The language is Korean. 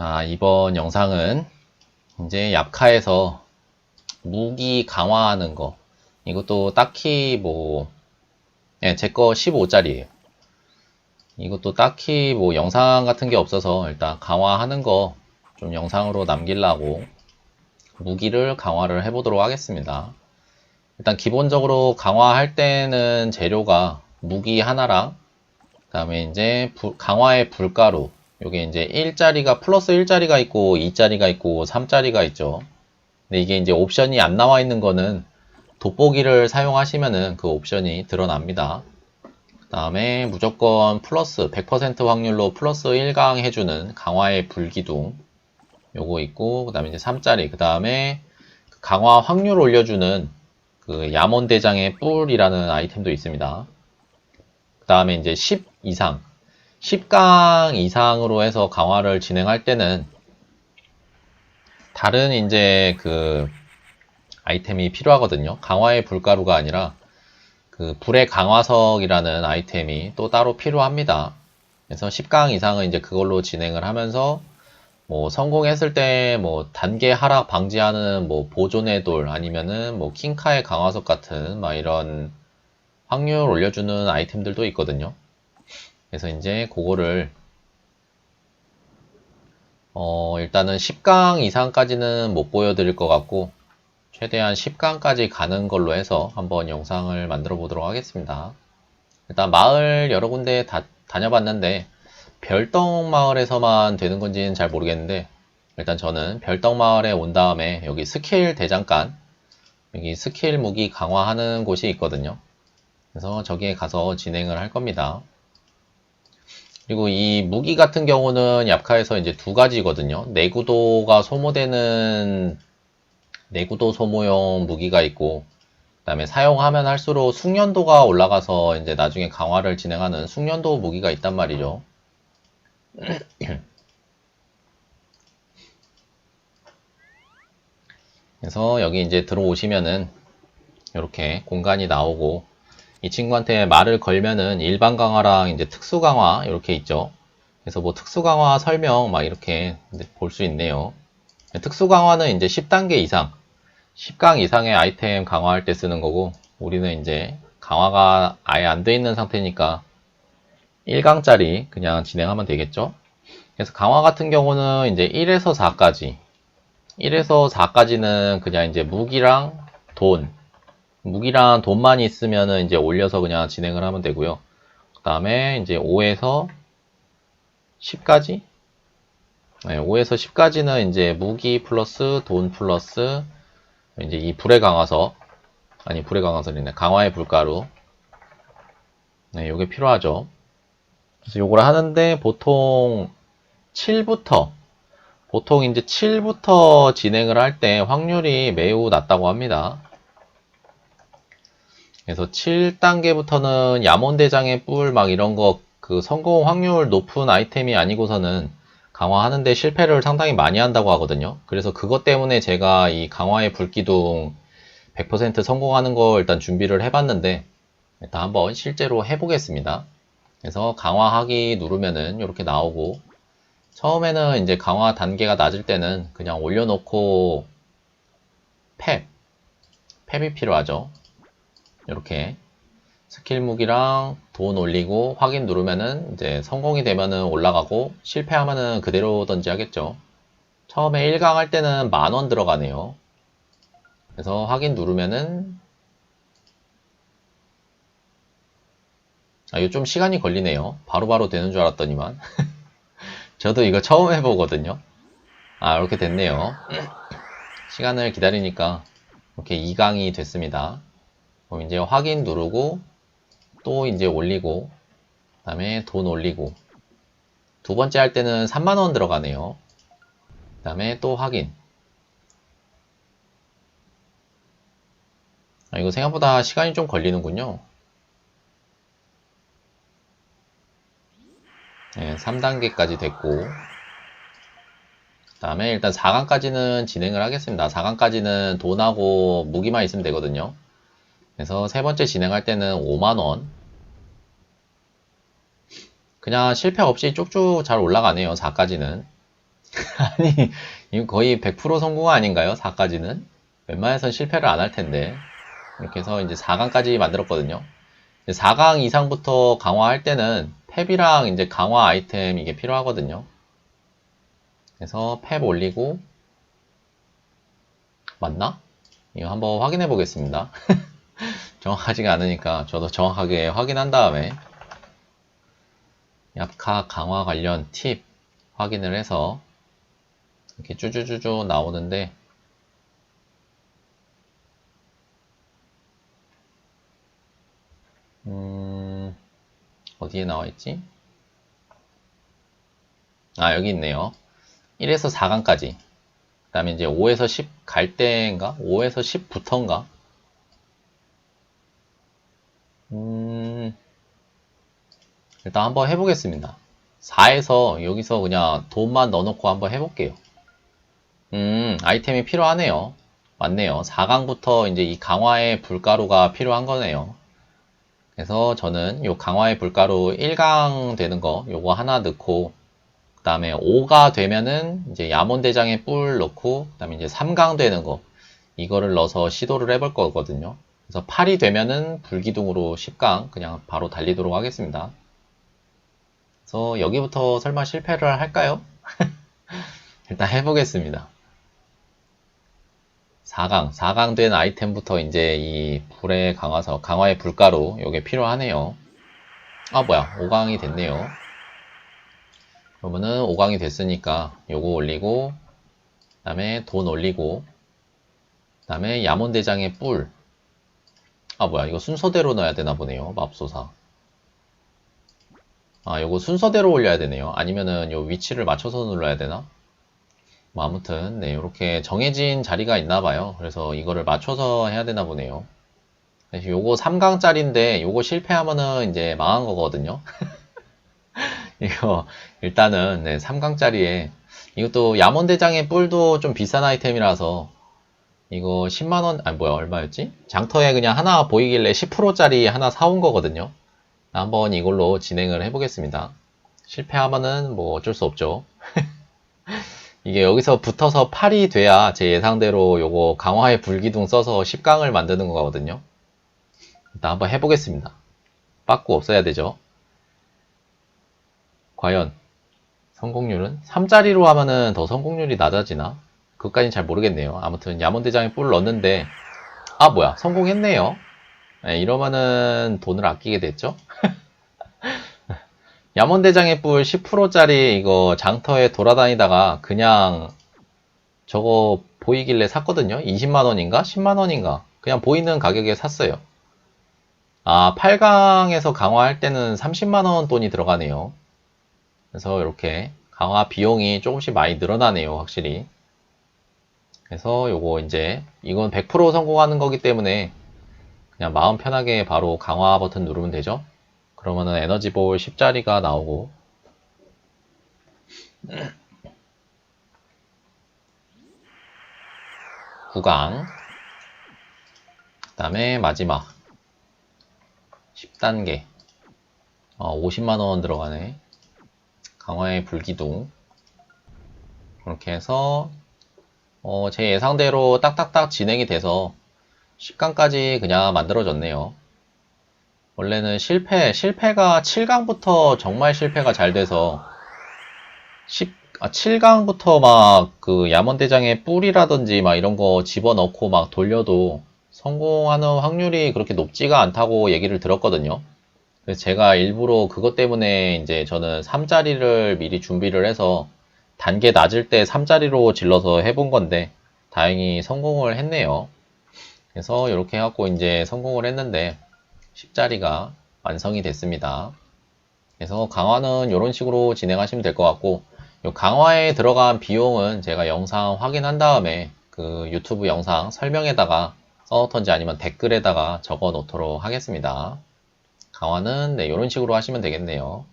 자, 이번 영상은 이제 얍카에서 무기 강화하는 거. 이것도 딱히 뭐, 예, 제거 15짜리예요. 이것도 딱히 뭐 영상 같은 게 없어서 일단 강화하는 거 좀 영상으로 남기려고 무기를 강화를 해보도록 하겠습니다. 일단 기본적으로 강화할 때는 재료가 무기 하나랑 그 다음에 이제 부- 강화의 불가루 요게 이제 1짜리가 플러스 1짜리가 있고 2짜리가 있고 3짜리가 있죠. 근데 이게 이제 옵션이 안 나와 있는 거는 돋보기를 사용하시면은 그 옵션이 드러납니다. 그 다음에 무조건 플러스 100% 확률로 플러스 1강 해주는 강화의 불기둥 요거 있고 그 다음에 이제 3짜리 그 다음에 강화 확률 올려주는 그 야몬 대장의 뿔이라는 아이템도 있습니다. 그 다음에 이제 10 이상 10강 이상으로 해서 강화를 진행할 때는 다른 이제 그 아이템이 필요하거든요. 강화의 불가루가 아니라 그 불의 강화석이라는 아이템이 또 따로 필요합니다. 그래서 10강 이상은 이제 그걸로 진행을 하면서 뭐 성공했을 때 뭐 단계 하락 방지하는 뭐 보존의 돌 아니면은 뭐 킹카의 강화석 같은 막 이런 확률 올려주는 아이템들도 있거든요. 그래서 이제 그거를 어 일단은 10강 이상까지는 못 보여드릴 것 같고 최대한 10강까지 가는 걸로 해서 한번 영상을 만들어 보도록 하겠습니다. 일단 마을 여러 군데 다 다녀봤는데 별떡 마을에서만 되는 건지는 잘 모르겠는데 일단 저는 별떡 마을에 온 다음에 여기 스킬 대장간 여기 스킬 무기 강화하는 곳이 있거든요. 그래서 저기에 가서 진행을 할 겁니다. 그리고 이 무기 같은 경우는 얍카에서 이제 두 가지거든요. 내구도가 소모되는 내구도 소모용 무기가 있고 그다음에 사용하면 할수록 숙련도가 올라가서 이제 나중에 강화를 진행하는 숙련도 무기가 있단 말이죠. 그래서 여기 이제 들어오시면은 이렇게 공간이 나오고 이 친구한테 말을 걸면은 일반 강화랑 이제 특수 강화 이렇게 있죠. 그래서 뭐 특수 강화 설명 막 이렇게 볼 수 있네요. 특수 강화는 이제 10단계 이상, 10강 이상의 아이템 강화할 때 쓰는 거고 우리는 이제 강화가 아예 안 돼 있는 상태니까 1강짜리 그냥 진행하면 되겠죠. 그래서 강화 같은 경우는 이제 1에서 4까지 1에서 4까지는 그냥 이제 무기랑 돈 무기랑 돈만 있으면은 이제 올려서 그냥 진행을 하면 되고요. 그 다음에 이제 5에서 10까지 네, 5에서 10까지는 이제 무기 플러스 돈 플러스 이제 이 불의 강화석 아니 불의 강화석이네 강화의 불가루 네, 요게 필요하죠. 그래서 요걸 하는데 보통 7부터 보통 이제 7부터 진행을 할 때 확률이 매우 낮다고 합니다. 그래서 7단계부터는 야몬대장의 뿔 막 이런 거 그 성공 확률 높은 아이템이 아니고서는 강화하는데 실패를 상당히 많이 한다고 하거든요. 그래서 그것 때문에 제가 이 강화의 불기둥 100% 성공하는 걸 일단 준비를 해봤는데 일단 한번 실제로 해보겠습니다. 그래서 강화하기 누르면은 이렇게 나오고 처음에는 이제 강화 단계가 낮을 때는 그냥 올려놓고 펩, 펩이 필요하죠. 이렇게 스킬 무기랑 돈 올리고 확인 누르면은 이제 성공이 되면은 올라가고 실패하면은 그대로 던지 하겠죠. 처음에 1강 할 때는 만 원 들어가네요. 그래서 확인 누르면은 아, 이거 좀 시간이 걸리네요. 바로바로 되는 줄 알았더니만. 저도 이거 처음 해보거든요. 아, 이렇게 됐네요. 시간을 기다리니까 이렇게 2강이 됐습니다. 그럼 이제 확인 누르고 또 이제 올리고 그 다음에 돈 올리고 두 번째 할 때는 3만원 들어가네요. 그 다음에 또 확인 아, 이거 생각보다 시간이 좀 걸리는군요. 네, 3단계까지 됐고 그 다음에 일단 4강까지는 진행을 하겠습니다. 4강까지는 돈하고 무기만 있으면 되거든요. 그래서 세 번째 진행할 때는 5만원 그냥 실패 없이 쭉쭉 잘 올라가네요. 4까지는 아니, 이거 거의 100% 성공 아닌가요? 4까지는? 웬만해선 실패를 안 할 텐데. 이렇게 해서 이제 4강까지 만들었거든요. 4강 이상부터 강화할 때는 펩이랑 이제 강화 아이템 이게 필요하거든요. 그래서 펩 올리고, 맞나? 이거 한번 확인해 보겠습니다. 정확하지가 않으니까 저도 정확하게 확인한 다음에 약카 강화 관련 팁 확인을 해서 이렇게 쭈쭈쭈쭈 나오는데 음, 어디에 나와 있지? 아, 여기 있네요. 1에서 4강까지. 그 다음에 이제 5에서 10 갈 때인가? 5에서 10부터인가? 음, 일단 한번 해보겠습니다. 4에서 여기서 그냥 돈만 넣어놓고 한번 해볼게요. 음, 아이템이 필요하네요. 맞네요. 4강부터 이제 이 강화의 불가루가 필요한 거네요. 그래서 저는 요 강화의 불가루 1강 되는 거 요거 하나 넣고 그 다음에 5가 되면은 이제 야몬대장에 뿔 넣고 그 다음에 이제 3강 되는 거 이거를 넣어서 시도를 해볼 거거든요. 그래서 8이 되면은 불기둥으로 10강 그냥 바로 달리도록 하겠습니다. 그래서 여기부터 설마 실패를 할까요? 일단 해보겠습니다. 4강, 4강 된 아이템부터 이제 이 불의 강화서, 강화의 불가루, 요게 필요하네요. 아, 뭐야, 5강이 됐네요. 그러면은 5강이 됐으니까 요거 올리고, 그 다음에 돈 올리고, 그 다음에 야몬대장의 뿔. 아, 뭐야, 이거 순서대로 넣어야 되나 보네요, 맙소사. 아, 요거 순서대로 올려야 되네요. 아니면은 요 위치를 맞춰서 눌러야 되나? 뭐 아무튼 네 이렇게 정해진 자리가 있나 봐요. 그래서 이거를 맞춰서 해야 되나 보네요. 요거 3강짜리인데 요거 실패하면은 이제 망한 거거든요. 이거 일단은 네, 3강짜리에 이것도 야몬대장의 뿔도 좀 비싼 아이템이라서 이거 10만원 아니 뭐야 얼마였지? 장터에 그냥 하나 보이길래 10%짜리 하나 사온 거거든요. 한번 이걸로 진행을 해보겠습니다. 실패하면은 뭐 어쩔 수 없죠. 이게 여기서 붙어서 8이 돼야 제 예상대로 요거 강화의 불기둥 써서 10강을 만드는 거거든요. 일단 한번 해보겠습니다. 빠꾸 없어야 되죠. 과연 성공률은 3짜리로 하면은 더 성공률이 낮아지나? 그것까진 잘 모르겠네요. 아무튼 야몬 대장에 뿔 넣었는데 아 뭐야 성공했네요. 네, 이러면은 돈을 아끼게 됐죠. 야몬 대장의 뿔 10%짜리 이거 장터에 돌아다니다가 그냥 저거 보이길래 샀거든요. 20만원인가? 10만원인가? 그냥 보이는 가격에 샀어요. 아, 8강에서 강화할 때는 30만원 돈이 들어가네요. 그래서 이렇게 강화 비용이 조금씩 많이 늘어나네요. 확실히. 그래서 요거 이제 이건 100% 성공하는 거기 때문에 그냥 마음 편하게 바로 강화 버튼 누르면 되죠. 그러면은 에너지 볼 10짜리가 나오고. 구강. 그 다음에 마지막. 10단계. 어, 50만원 들어가네. 강화의 불기둥. 그렇게 해서 어, 제 예상대로 딱딱딱 진행이 돼서 10강까지 그냥 만들어졌네요 원래는 실패, 실패가 7강부터 정말 실패가 잘 돼서 10, 아, 7강부터 막 그 야몬대장의 뿔이라든지 막 이런 거 집어넣고 막 돌려도 성공하는 확률이 그렇게 높지가 않다고 얘기를 들었거든요. 그래서 제가 일부러 그것 때문에 이제 저는 3자리를 미리 준비를 해서 단계 낮을 때 3자리로 질러서 해본 건데 다행히 성공을 했네요. 그래서 이렇게 해갖고 이제 성공을 했는데 10자리가 완성이 됐습니다. 그래서 강화는 이런 식으로 진행하시면 될 것 같고 강화에 들어간 비용은 제가 영상 확인한 다음에 그 유튜브 영상 설명에다가 써놓던지 아니면 댓글에다가 적어 놓도록 하겠습니다. 강화는 네, 이런 식으로 하시면 되겠네요.